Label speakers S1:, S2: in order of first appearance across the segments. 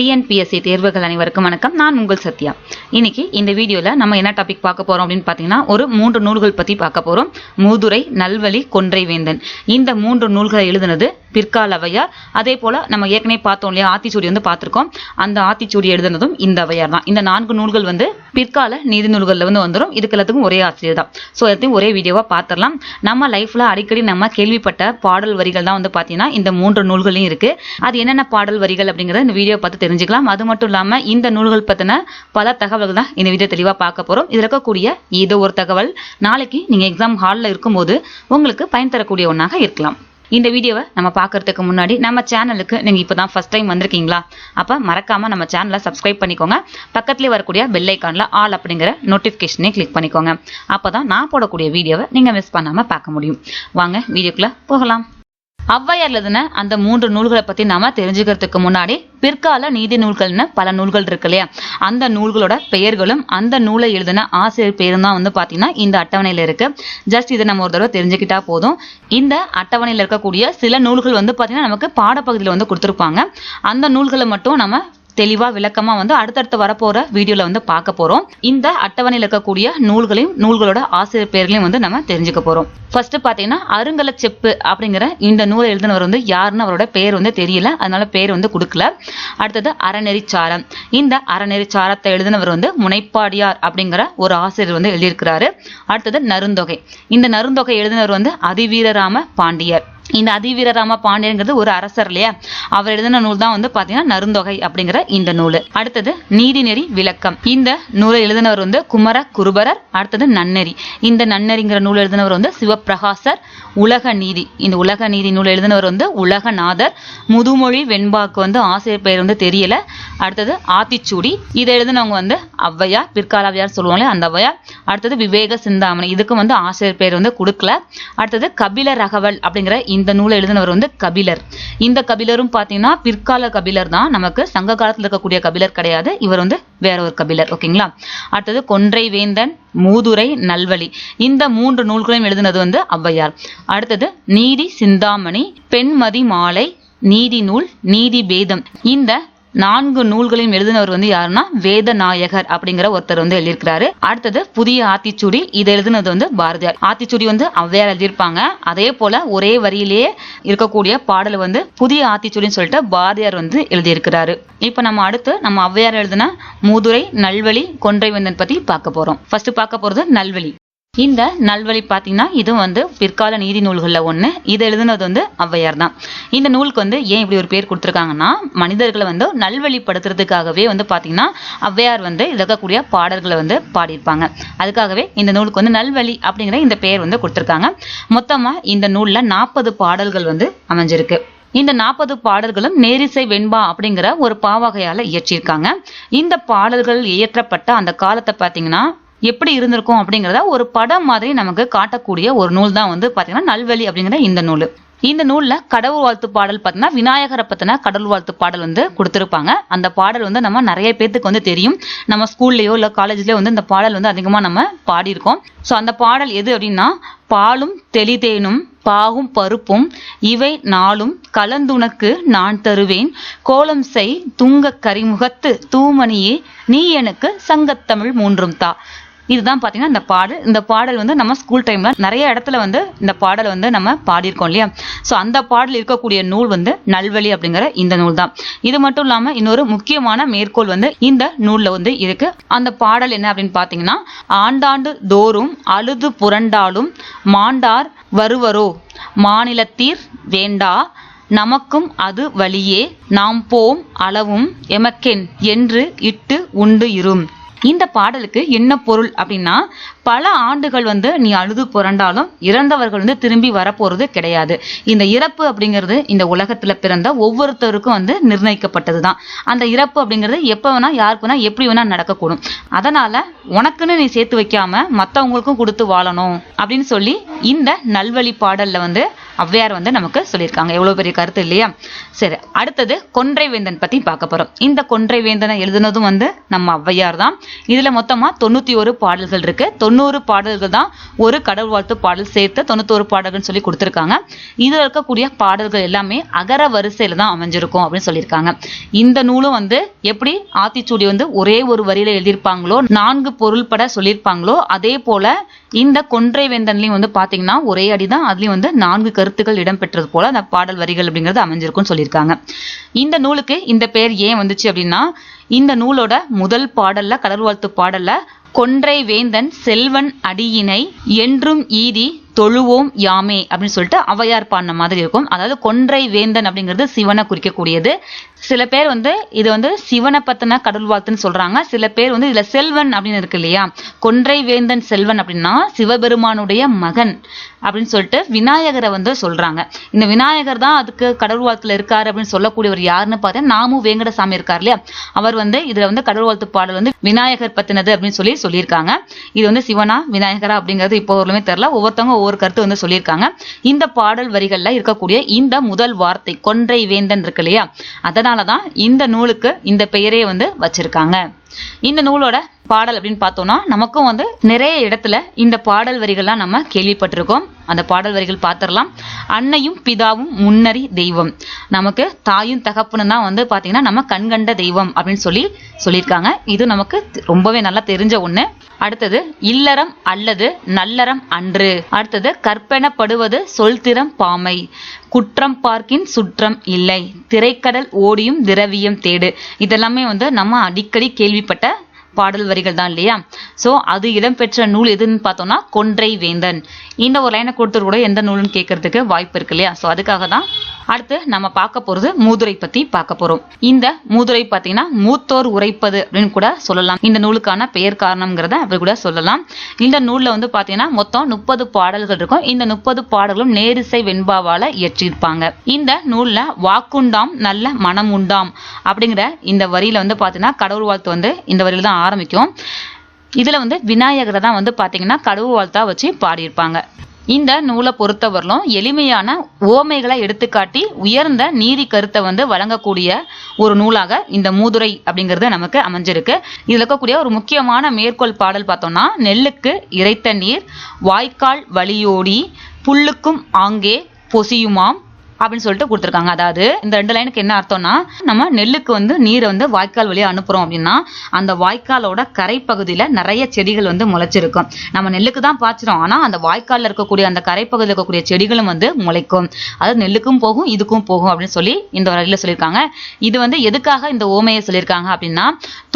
S1: TNPSC தேர்வுகள் அனைவருக்கும் வணக்கம் நான் உங்கள் சத்யா இன்னைக்கு இந்த வீடியோவில் நம்ம என்ன டாபிக் பார்க்க போகிறோம் அப்படின்னு பார்த்தீங்கன்னா ஒரு மூன்று நூல்கள் பற்றி பார்க்க போகிறோம் மூதுரை நல்வழி கொன்றை வேந்தன் இந்த மூன்று நூல்களை எழுதினது பிற்கால அவையார் அதே போல் நம்ம ஏற்கனவே பார்த்தோம் இல்லையா ஆத்திச்சூடி வந்து பார்த்துருக்கோம் அந்த ஆத்திச்சூடி எழுதுனதும் இந்த அவையார் தான் இந்த நான்கு நூல்கள் வந்து பிற்கால நீதி நூல்களில் வந்து வந்துடும் இதுக்கு எல்லாத்துக்கும் ஒரே ஆசிரியர் தான் ஸோ எல்லாத்தையும் ஒரே வீடியோவாக பார்த்துடலாம் நம்ம லைஃப்பில் அடிக்கடி நம்ம கேள்விப்பட்ட பாடல் வரிகள் தான் வந்து பார்த்தீங்கன்னா இந்த மூன்று நூல்களையும் இருக்குது அது என்னென்ன பாடல் வரிகள் அப்படிங்கிறத இந்த வீடியோ பார்த்து தெரிஞ்சுக்கலாம் அது மட்டும் இல்லாமல் இந்த நூல்கள் பற்றின பல தகவல்கள் தான் இந்த வீடியோ தெளிவாக பார்க்க போகிறோம் இதில் இருக்கக்கூடிய இது ஒரு தகவல் நாளைக்கு நீங்கள் எக்ஸாம் ஹாலில் இருக்கும்போது உங்களுக்கு பயன் தரக்கூடிய ஒன்றாக இருக்கலாம் இந்த வீடியோவை நம்ம பார்க்கறதுக்கு முன்னாடி நம்ம சேனலுக்கு நீங்கள் இப்போ தான் ஃபஸ்ட் டைம் வந்திருக்கீங்களா அப்போ மறக்காமல் நம்ம சேனலை சப்ஸ்கிரைப் பண்ணிக்கோங்க பக்கத்துலேயே வரக்கூடிய பெல் ஆல் அப்படிங்கிற நோட்டிஃபிகேஷனே கிளிக் பண்ணிக்கோங்க அப்போ தான் நான் போடக்கூடிய வீடியோவை நீங்கள் மிஸ் பண்ணாமல் பார்க்க முடியும் வாங்க வீடியோக்குள்ளே போகலாம் ஔவையார் எழுதின அந்த மூன்று நூல்களை பத்தி நாம தெரிஞ்சுக்கிறதுக்கு முன்னாடி பிற்கால நீதி நூல்கள்னு பல நூல்கள் இருக்கு இல்லையா அந்த நூல்களோட பெயர்களும் அந்த நூலை எழுதின ஆசிரியர் பேரும் தான் வந்து பாத்தீங்கன்னா இந்த அட்டவணையில இருக்கு ஜஸ்ட் இதை நம்ம ஒரு தடவை தெரிஞ்சுக்கிட்டா போதும் இந்த அட்டவணையில் இருக்கக்கூடிய சில நூல்கள் வந்து பாத்தீங்கன்னா நமக்கு பாடப்பகுதியில் வந்து கொடுத்துருப்பாங்க அந்த நூல்களை மட்டும் நம்ம தெளிவாக விளக்கமாக வந்து அடுத்தடுத்து வரப்போகிற வீடியோவில் வந்து பார்க்க போகிறோம் இந்த அட்டவணையில் இருக்கக்கூடிய நூல்களையும் நூல்களோட ஆசிரியர் பேர்களையும் வந்து நம்ம தெரிஞ்சுக்க போகிறோம் ஃபர்ஸ்ட் பாத்தீங்கன்னா அருங்கல செப்பு அப்படிங்கிற இந்த நூலை எழுதினவர் வந்து யாருன்னு அவரோட பேர் வந்து தெரியல அதனால பேர் வந்து கொடுக்கல அடுத்தது அறநெறிச்சாரம் இந்த அறநெறிச்சாரத்தை எழுதினவர் வந்து முனைப்பாடியார் அப்படிங்கிற ஒரு ஆசிரியர் வந்து எழுதியிருக்கிறாரு அடுத்தது நருந்தொகை இந்த நருந்தொகை எழுதினவர் வந்து அதிவீரராம பாண்டியர் இந்த அதிவீரராம பாண்டியங்கிறது ஒரு அரசர் இல்லையா அவர் எழுதின நூல் தான் வந்து பாத்தீங்கன்னா நருந்தொகை அப்படிங்கிற இந்த நூல் அடுத்தது நீதிநெறி விளக்கம் இந்த நூலை எழுதினவர் வந்து குமர குருபரர் அடுத்தது நன்னெறி இந்த நன்னெறிங்கிற நூல் எழுதினவர் வந்து சிவபிரகாசர் உலக நீதி இந்த உலக நீதி நூல் எழுதினவர் வந்து உலகநாதர் முதுமொழி வெண்பாக்கு வந்து ஆசிரியர் பெயர் வந்து தெரியல அடுத்தது ஆத்திச்சூடி இதை எழுதினவங்க வந்து அவ்வையா பிற்கால ஔவையார் சொல்லுவாங்களே அந்த அவ்வையா அடுத்தது விவேக சிந்தாமணி இதுக்கு வந்து ஆசிரியர் பெயர் வந்து கொடுக்கல அடுத்தது கபில ரகவல் அப்படிங்கிற இந்த நூலை எழுதினவர் வந்து கபிலர் இந்த கபிலரும் பார்த்தீங்கன்னா பிற்கால கபிலர் தான் நமக்கு சங்க காலத்தில் இருக்கக்கூடிய கபிலர் கிடையாது இவர் வந்து வேற ஒரு கபிலர் ஓகேங்களா அடுத்தது கொன்றை வேந்தன் மூதுரை நல்வழி இந்த மூன்று நூல்களையும் எழுதினது வந்து ஔவையார் அடுத்தது நீதி சிந்தாமணி பெண்மதி மாலை நீதி நூல் நீதி பேதம் இந்த நான்கு நூல்களையும் எழுதினவர் வந்து யாருன்னா வேதநாயகர் அப்படிங்கிற ஒருத்தர் வந்து எழுதியிருக்கிறாரு அடுத்தது புதிய ஆத்திச்சூடி இதை எழுதினது வந்து பாரதியார் ஆத்திச்சூடி வந்து அவ்வையார் எழுதியிருப்பாங்க அதே போல ஒரே வரியிலேயே இருக்கக்கூடிய பாடல் வந்து புதிய ஆத்திச்சூடின்னு சொல்லிட்டு பாரதியார் வந்து எழுதியிருக்கிறாரு இப்போ நம்ம அடுத்து நம்ம அவ்வையார் எழுதின மூதுரை நல்வழி கொன்றை வந்தன் பத்தி பார்க்க போறோம் ஃபர்ஸ்ட் பார்க்க போறது நல்வழி இந்த நல்வழி பார்த்தீங்கன்னா இதுவும் வந்து பிற்கால நீதி நூல்களில் ஒன்று இதை எழுதுனது வந்து ஔவையார் தான் இந்த நூலுக்கு வந்து ஏன் இப்படி ஒரு பேர் கொடுத்துருக்காங்கன்னா மனிதர்களை வந்து நல்வழிப்படுத்துறதுக்காகவே வந்து பார்த்தீங்கன்னா ஔவையார் வந்து இருக்கக்கூடிய பாடல்களை வந்து பாடியிருப்பாங்க அதுக்காகவே இந்த நூலுக்கு வந்து நல்வழி அப்படிங்கிற இந்த பெயர் வந்து கொடுத்துருக்காங்க மொத்தமாக இந்த நூலில் நாற்பது பாடல்கள் வந்து அமைஞ்சிருக்கு இந்த நாற்பது பாடல்களும் நேரிசை வெண்பா அப்படிங்கிற ஒரு பாவகையால் இயற்றியிருக்காங்க இந்த பாடல்கள் இயற்றப்பட்ட அந்த காலத்தை பார்த்தீங்கன்னா எப்படி இருந்திருக்கும் அப்படிங்கிறத ஒரு படம் மாதிரி நமக்கு காட்டக்கூடிய ஒரு நூல் தான் வந்து பார்த்தீங்கன்னா நல்வழி அப்படிங்கிற இந்த நூல் இந்த நூலில் கடவுள் வாழ்த்து பாடல் பார்த்தீங்கன்னா விநாயகரை பற்றின கடவுள் வாழ்த்து பாடல் வந்து கொடுத்துருப்பாங்க அந்த பாடல் வந்து நம்ம நிறைய பேர்த்துக்கு வந்து தெரியும் நம்ம ஸ்கூல்லையோ இல்லை காலேஜ்லேயோ வந்து இந்த பாடல் வந்து அதிகமாக நம்ம பாடியிருக்கோம் ஸோ அந்த பாடல் எது அப்படின்னா பாலும் தெளிதேனும் பாகும் பருப்பும் இவை நாளும் கலந்துனக்கு நான் தருவேன் கோலம் செய் துங்க கரிமுகத்து தூமணியே நீ எனக்கு சங்கத்தமிழ் மூன்றும் தா இதுதான் பார்த்தீங்கன்னா இந்த பாடல் இந்த பாடல் வந்து நம்ம ஸ்கூல் டைமில் நிறைய இடத்துல வந்து இந்த பாடல் வந்து நம்ம பாடியிருக்கோம் இல்லையா ஸோ அந்த பாடல் இருக்கக்கூடிய நூல் வந்து நல்வழி அப்படிங்கிற இந்த நூல் தான் இது மட்டும் இல்லாமல் இன்னொரு முக்கியமான மேற்கோள் வந்து இந்த நூலில் வந்து இருக்கு அந்த பாடல் என்ன அப்படின்னு பார்த்தீங்கன்னா ஆண்டாண்டு தோறும் அழுது புரண்டாலும் மாண்டார் வருவரோ மாநிலத்தீர் வேண்டா நமக்கும் அது வழியே நாம் போம் அளவும் எமக்கென் என்று இட்டு உண்டு இரும் இந்த பாடலுக்கு என்ன பொருள் அப்படின்னா பல ஆண்டுகள் வந்து நீ அழுது புரண்டாலும் இறந்தவர்கள் வந்து திரும்பி வரப்போறது கிடையாது இந்த இறப்பு அப்படிங்கிறது இந்த உலகத்துல பிறந்த ஒவ்வொருத்தருக்கும் வந்து நிர்ணயிக்கப்பட்டது தான் அந்த இறப்பு அப்படிங்கிறது எப்போ வேணா யாருக்கு வேணா எப்படி வேணா நடக்கக்கூடும் அதனால உனக்குன்னு நீ சேர்த்து வைக்காம மற்றவங்களுக்கும் கொடுத்து வாழணும் அப்படின்னு சொல்லி இந்த நல்வழி பாடல்ல வந்து ஔவையார் வந்து நமக்கு சொல்லியிருக்காங்க எவ்வளோ பெரிய கருத்து இல்லையா சரி அடுத்தது கொன்றை வேந்தன் பற்றி பார்க்க போகிறோம் இந்த கொன்றை வேந்தனை எழுதுனதும் வந்து நம்ம ஔவையார் தான் இதில் மொத்தமாக தொண்ணூற்றி ஒரு பாடல்கள் இருக்குது தொண்ணூறு பாடல்கள் தான் ஒரு கடவுள் வாழ்த்து பாடல் சேர்த்து தொண்ணூத்தோரு பாடல்கள்னு சொல்லி கொடுத்துருக்காங்க இதில் இருக்கக்கூடிய பாடல்கள் எல்லாமே அகர வரிசையில் தான் அமைஞ்சிருக்கும் அப்படின்னு சொல்லியிருக்காங்க இந்த நூலும் வந்து எப்படி ஆத்திச்சூடி வந்து ஒரே ஒரு வரியில எழுதியிருப்பாங்களோ நான்கு பொருள்பட சொல்லியிருப்பாங்களோ அதே போல இந்த கொன்றை வேந்தன்லையும் வந்து பார்த்தீங்கன்னா ஒரே அடி தான் அதுலேயும் வந்து நான்கு கருத்துக்கள் இடம்பெற்றது போல அந்த பாடல் வரிகள் அப்படிங்கிறது அமைஞ்சிருக்கும்னு சொல்லியிருக்காங்க இந்த நூலுக்கு இந்த பேர் ஏன் வந்துச்சு அப்படின்னா இந்த நூலோட முதல் பாடல்ல கடல் வாழ்த்து பாடல்ல கொன்றை வேந்தன் செல்வன் அடியினை என்றும் ஈதி தொழுவோம் யாமே அப்படின்னு சொல்லிட்டு அவையார் பாடின மாதிரி இருக்கும் அதாவது கொன்றை வேந்தன் அப்படிங்கிறது சிவனை குறிக்கக்கூடியது சில பேர் வந்து இது வந்து சிவனை பத்தின கடல் வாழ்த்துன்னு சொல்றாங்க சில பேர் வந்து இதுல செல்வன் அப்படின்னு இருக்கு இல்லையா கொன்றை வேந்தன் செல்வன் அப்படின்னா சிவபெருமானுடைய மகன் அப்படின்னு சொல்லிட்டு விநாயகரை வந்து சொல்றாங்க இந்த விநாயகர் தான் அதுக்கு கடவுள் வாழ்த்துல இருக்காரு அப்படின்னு சொல்லக்கூடியவர் யாருன்னு பார்த்தா நாமும் வேங்கடசாமி இருக்கார் இல்லையா அவர் வந்து இதுல வந்து கடவுள் வாழ்த்து பாடல் வந்து விநாயகர் பத்தினது அப்படின்னு சொல்லி சொல்லியிருக்காங்க இது வந்து சிவனா விநாயகரா அப்படிங்கிறது இப்போ ஒருமே தெரியல ஒவ்வொருத்தவங்க ஒவ்வொரு கருத்து வந்து சொல்லியிருக்காங்க இந்த பாடல் வரிகள்ல இருக்கக்கூடிய இந்த முதல் வார்த்தை கொன்றை வேந்தன் இருக்கு இல்லையா அதனாலதான் இந்த நூலுக்கு இந்த பெயரே வந்து வச்சிருக்காங்க இந்த நூலோட பாடல் அப்படின்னு பார்த்தோம்னா நமக்கும் வந்து நிறைய இடத்துல இந்த பாடல் வரிகள்லாம் நம்ம கேள்விப்பட்டிருக்கோம் அந்த பாடல் வரிகள் பார்த்துடலாம் அன்னையும் பிதாவும் முன்னறி தெய்வம் நமக்கு தாயும் தகப்பனும் தான் வந்து பார்த்தீங்கன்னா நம்ம கண்கண்ட தெய்வம் அப்படின்னு சொல்லி சொல்லியிருக்காங்க இது நமக்கு ரொம்பவே நல்லா தெரிஞ்ச ஒன்று அடுத்தது இல்லறம் அல்லது நல்லறம் அன்று அடுத்தது கற்பனப்படுவது சொல்திறம் பாமை குற்றம் பார்க்கின் சுற்றம் இல்லை திரைக்கடல் ஓடியும் திரவியம் தேடு இதெல்லாமே வந்து நம்ம அடிக்கடி கேள்விப்பட்ட பாடல் வரிகள் தான் இல்லையா ஸோ அது இடம்பெற்ற நூல் எதுன்னு பார்த்தோம்னா கொன்றை வேந்தன் இந்த ஒரு லைனை கொடுத்துட்டு கூட எந்த நூல்னு கேட்கறதுக்கு வாய்ப்பு இருக்கு இல்லையா ஸோ அதுக்காக தான் அடுத்து நம்ம பார்க்க போகிறது மூதுரை பற்றி பார்க்க போகிறோம் இந்த மூதுரை பார்த்தீங்கன்னா மூத்தோர் உரைப்பது அப்படின்னு கூட சொல்லலாம் இந்த நூலுக்கான பெயர் காரணம்ங்கிறத அப்படி கூட சொல்லலாம் இந்த நூலில் வந்து பாத்தீங்கன்னா மொத்தம் முப்பது பாடல்கள் இருக்கும் இந்த முப்பது பாடல்களும் நேரிசை வெண்பாவால் இயற்றியிருப்பாங்க இந்த நூலில் வாக்குண்டாம் நல்ல மனம் உண்டாம் அப்படிங்கிற இந்த வரியில் வந்து பாத்தீங்கன்னா கடவுள் வாழ்த்து வந்து இந்த வரியில தான் ஆரம்பிக்கும் இதில் வந்து விநாயகரை தான் வந்து பாத்தீங்கன்னா கடவுள் வாழ்த்தா வச்சு பாடியிருப்பாங்க இந்த நூலை பொறுத்தவரையிலும் எளிமையான ஓமைகளை எடுத்துக்காட்டி உயர்ந்த நீதி கருத்தை வந்து வழங்கக்கூடிய ஒரு நூலாக இந்த மூதுரை அப்படிங்கிறது நமக்கு அமைஞ்சிருக்கு இதில் இருக்கக்கூடிய ஒரு முக்கியமான மேற்கோள் பாடல் பார்த்தோம்னா நெல்லுக்கு இறைத்த நீர் வாய்க்கால் வழியோடி புல்லுக்கும் ஆங்கே பொசியுமாம் அப்படின்னு சொல்லிட்டு கொடுத்துருக்காங்க அதாவது இந்த ரெண்டு லைனுக்கு என்ன அர்த்தம்னா நம்ம நெல்லுக்கு வந்து நீரை வந்து வாய்க்கால் வழியாக அனுப்புகிறோம் அப்படின்னா அந்த வாய்க்காலோட கரை பகுதியில் நிறைய செடிகள் வந்து முளைச்சிருக்கும் நம்ம நெல்லுக்கு தான் பாய்ச்சிரும் ஆனால் அந்த வாய்க்காலில் இருக்கக்கூடிய அந்த கரை பகுதியில் இருக்கக்கூடிய செடிகளும் வந்து முளைக்கும் அதாவது நெல்லுக்கும் போகும் இதுக்கும் போகும் அப்படின்னு சொல்லி இந்த வரையில் சொல்லியிருக்காங்க இது வந்து எதுக்காக இந்த ஓமையை சொல்லியிருக்காங்க அப்படின்னா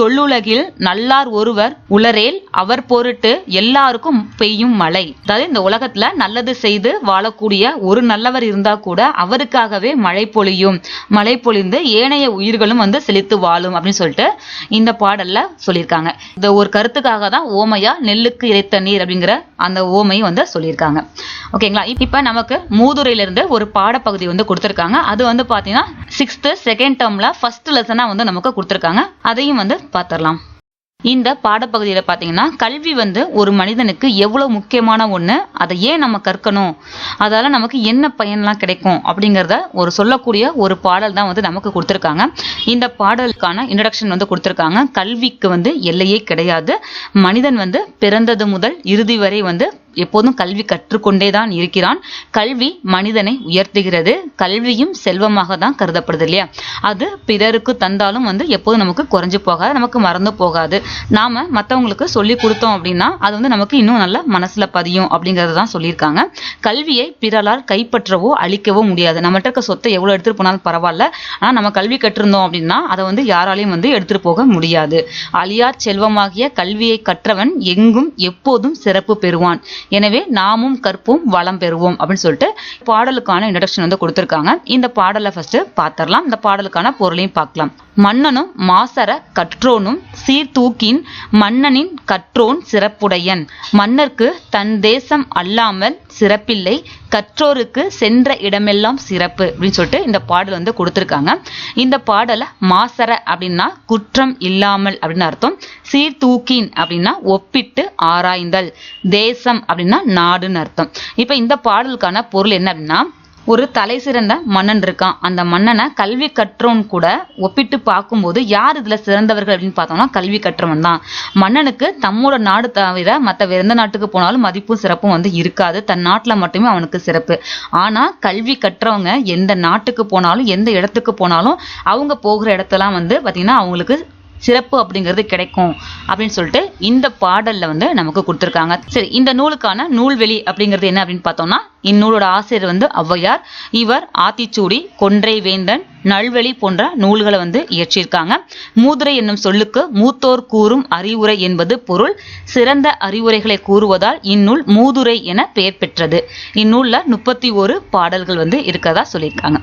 S1: தொல்லுலகில் நல்லார் ஒருவர் உளரேல் அவர் பொருட்டு எல்லாருக்கும் பெய்யும் மழை அதாவது இந்த உலகத்துல நல்லது செய்து வாழக்கூடிய ஒரு நல்லவர் இருந்தால் கூட அவர் அவருக்காகவே மழை பொழியும் மழை பொழிந்து ஏனைய உயிர்களும் வந்து செழித்து வாழும் அப்படின்னு சொல்லிட்டு இந்த பாடல்ல சொல்லியிருக்காங்க இந்த ஒரு கருத்துக்காக தான் ஓமையா நெல்லுக்கு இறைத்த நீர் அப்படிங்கிற அந்த ஓமை வந்து சொல்லியிருக்காங்க ஓகேங்களா இப்ப நமக்கு மூதுரையிலிருந்து ஒரு பாடப்பகுதி வந்து கொடுத்துருக்காங்க அது வந்து பாத்தீங்கன்னா சிக்ஸ்த்து செகண்ட் டேர்ம்ல ஃபர்ஸ்ட் லெசனா வந்து நமக்கு கொடுத்துருக்காங்க அதையும் வந்து பார்த்துடலாம் இந்த பாடப்பகுதியில் பார்த்தீங்கன்னா கல்வி வந்து ஒரு மனிதனுக்கு எவ்வளோ முக்கியமான ஒன்று அதை ஏன் நம்ம கற்கணும் அதால் நமக்கு என்ன பயன்லாம் கிடைக்கும் அப்படிங்கிறத ஒரு சொல்லக்கூடிய ஒரு பாடல் தான் வந்து நமக்கு கொடுத்துருக்காங்க இந்த பாடலுக்கான இன்ட்ரடக்ஷன் வந்து கொடுத்துருக்காங்க கல்விக்கு வந்து எல்லையே கிடையாது மனிதன் வந்து பிறந்தது முதல் இறுதி வரை வந்து எப்போதும் கல்வி கற்றுக்கொண்டே தான் இருக்கிறான் கல்வி மனிதனை உயர்த்துகிறது கல்வியும் செல்வமாக தான் கருதப்படுது இல்லையா அது பிறருக்கு தந்தாலும் வந்து எப்போதும் நமக்கு குறைஞ்சு போகாது நமக்கு மறந்து போகாது நாம் மற்றவங்களுக்கு சொல்லி கொடுத்தோம் அப்படின்னா அது வந்து நமக்கு இன்னும் நல்ல மனசில் பதியும் அப்படிங்கிறது தான் சொல்லியிருக்காங்க கல்வியை பிறரால் கைப்பற்றவோ அழிக்கவோ முடியாது நம்மகிட்ட இருக்க சொத்தை எவ்வளோ எடுத்துகிட்டு போனாலும் பரவாயில்ல ஆனால் நம்ம கல்வி கற்றிருந்தோம் அப்படின்னா அதை வந்து யாராலையும் வந்து எடுத்துகிட்டு போக முடியாது அழியார் செல்வமாகிய கல்வியை கற்றவன் எங்கும் எப்போதும் சிறப்பு பெறுவான் எனவே நாமும் கற்போம் வளம் பெறுவோம் அப்படின்னு சொல்லிட்டு பாடலுக்கான இன்ட்ரடக்ஷன் வந்து கொடுத்துருக்காங்க இந்த பாடலை ஃபர்ஸ்ட் பார்த்துடலாம் இந்த பாடலுக்கான பொருளையும் பார்க்கலாம் மன்னனும் மாசர கற்றோனும் சீர்தூக்கின் மன்னனின் கற்றோன் சிறப்புடையன் மன்னர்க்கு தன் தேசம் அல்லாமல் சிறப்பில்லை கற்றோருக்கு சென்ற இடமெல்லாம் சிறப்பு அப்படின்னு சொல்லிட்டு இந்த பாடல் வந்து கொடுத்துருக்காங்க இந்த பாடலை மாசர அப்படின்னா குற்றம் இல்லாமல் அப்படின்னு அர்த்தம் சீர்தூக்கின் அப்படின்னா ஒப்பிட்டு ஆராய்ந்தல் தேசம் அப்படின்னா நாடுன்னு அர்த்தம் இப்போ இந்த பாடலுக்கான பொருள் என்ன அப்படின்னா ஒரு தலை சிறந்த மன்னன் இருக்கான் அந்த மன்னனை கல்வி கற்றோன் கூட ஒப்பிட்டு பார்க்கும்போது யார் இதில் சிறந்தவர்கள் அப்படின்னு பார்த்தோம்னா கல்வி கற்றவன் தான் மன்னனுக்கு தம்மோட நாடு தவிர மற்ற எந்த நாட்டுக்கு போனாலும் மதிப்பும் சிறப்பும் வந்து இருக்காது தன் நாட்டில் மட்டுமே அவனுக்கு சிறப்பு ஆனால் கல்வி கற்றவங்க எந்த நாட்டுக்கு போனாலும் எந்த இடத்துக்கு போனாலும் அவங்க போகிற இடத்தெல்லாம் வந்து பார்த்திங்கன்னா அவங்களுக்கு சிறப்பு அப்படிங்கிறது கிடைக்கும் அப்படின்னு சொல்லிட்டு இந்த பாடலில் வந்து நமக்கு கொடுத்துருக்காங்க சரி இந்த நூலுக்கான நூல்வெளி அப்படிங்கிறது என்ன அப்படின்னு பார்த்தோம்னா இந்நூலோட ஆசிரியர் வந்து ஔவையார் இவர் ஆத்திச்சூடி கொன்றை வேந்தன் நல்வெளி போன்ற நூல்களை வந்து இயற்றியிருக்காங்க மூதுரை என்னும் சொல்லுக்கு மூத்தோர் கூறும் அறிவுரை என்பது பொருள் சிறந்த அறிவுரைகளை கூறுவதால் இந்நூல் மூதுரை என பெயர் பெற்றது இந்நூலில் முப்பத்தி ஒரு பாடல்கள் வந்து இருக்கிறதா சொல்லியிருக்காங்க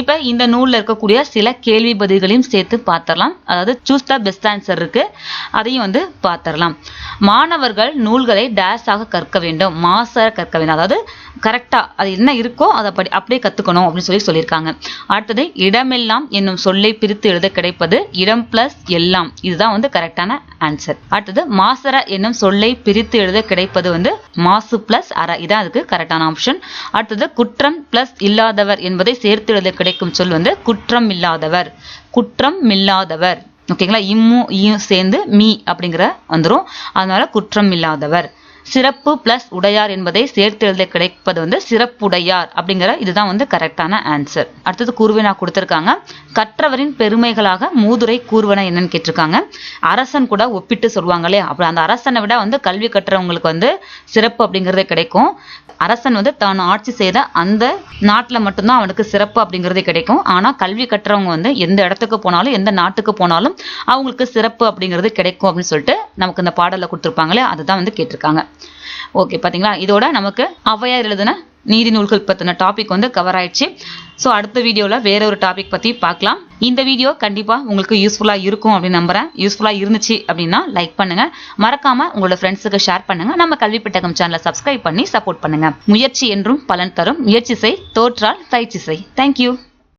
S1: இப்போ இந்த நூலில் இருக்கக்கூடிய சில கேள்வி பதில்களையும் சேர்த்து பார்த்தரலாம் அதாவது சூஸ் த பெஸ்ட் ஆன்சர் இருக்கு அதையும் வந்து பார்த்தரலாம் மாணவர்கள் நூல்களை டேஷாக கற்க வேண்டும் மாசாக கற்க வேண்டும் அதாவது கரெக்டாக அது என்ன இருக்கோ அதை அப்படி அப்படியே கற்றுக்கணும் அப்படின்னு சொல்லி சொல்லியிருக்காங்க அடுத்தது இட இடமெல்லாம் என்னும் சொல்லை பிரித்து எழுத கிடைப்பது இடம் பிளஸ் எல்லாம் இதுதான் வந்து கரெக்டான ஆன்சர் அடுத்தது மாசர என்னும் சொல்லை பிரித்து எழுத கிடைப்பது வந்து மாசு பிளஸ் அற இதான் அதுக்கு கரெக்டான ஆப்ஷன் அடுத்தது குற்றம் பிளஸ் இல்லாதவர் என்பதை சேர்த்து எழுத கிடைக்கும் சொல் வந்து குற்றம் இல்லாதவர் குற்றம் இல்லாதவர் ஓகேங்களா இம்மு இயும் சேர்ந்து மீ அப்படிங்கிற வந்துடும் அதனால குற்றம் இல்லாதவர் சிறப்பு பிளஸ் உடையார் என்பதை சேர்த்து எழுத கிடைப்பது வந்து சிறப்புடையார் அப்படிங்கிற இதுதான் வந்து கரெக்டான ஆன்சர் அடுத்தது கூறுவினா கொடுத்துருக்காங்க கற்றவரின் பெருமைகளாக மூதுரை கூறுவன என்னன்னு கேட்டிருக்காங்க அரசன் கூட ஒப்பிட்டு சொல்லுவாங்களே அப்புறம் அந்த அரசனை விட வந்து கல்வி கற்றவங்களுக்கு வந்து சிறப்பு அப்படிங்கிறதே கிடைக்கும் அரசன் வந்து தான் ஆட்சி செய்த அந்த நாட்டில் மட்டும்தான் அவனுக்கு சிறப்பு அப்படிங்கிறதே கிடைக்கும் ஆனால் கல்வி கற்றவங்க வந்து எந்த இடத்துக்கு போனாலும் எந்த நாட்டுக்கு போனாலும் அவங்களுக்கு சிறப்பு அப்படிங்கிறது கிடைக்கும் அப்படின்னு சொல்லிட்டு நமக்கு இந்த பாடலில் கொடுத்துருப்பாங்களே அதுதான் வந்து கேட்டிருக்காங்க ஓகே பார்த்தீங்களா இதோட நமக்கு ஔவையார் எழுதின நீதி நூல்கள் பற்றின டாபிக் வந்து கவர் ஆயிடுச்சு ஸோ அடுத்த வீடியோவில் வேற ஒரு டாபிக் பற்றி பார்க்கலாம் இந்த வீடியோ கண்டிப்பாக உங்களுக்கு யூஸ்ஃபுல்லாக இருக்கும் அப்படின்னு நம்புகிறேன் யூஸ்ஃபுல்லாக இருந்துச்சு அப்படின்னா லைக் பண்ணுங்கள் மறக்காமல் உங்களோட ஃப்ரெண்ட்ஸுக்கு ஷேர் பண்ணுங்கள் நம்ம கல்வி பெட்டகம் சேனலை சப்ஸ்கிரைப் பண்ணி சப்போர்ட் பண்ணுங்கள் முயற்சி என்றும் பலன் தரும் முயற்சி செய் தோற்றால் பயிற்சி செய் தேங்க்யூ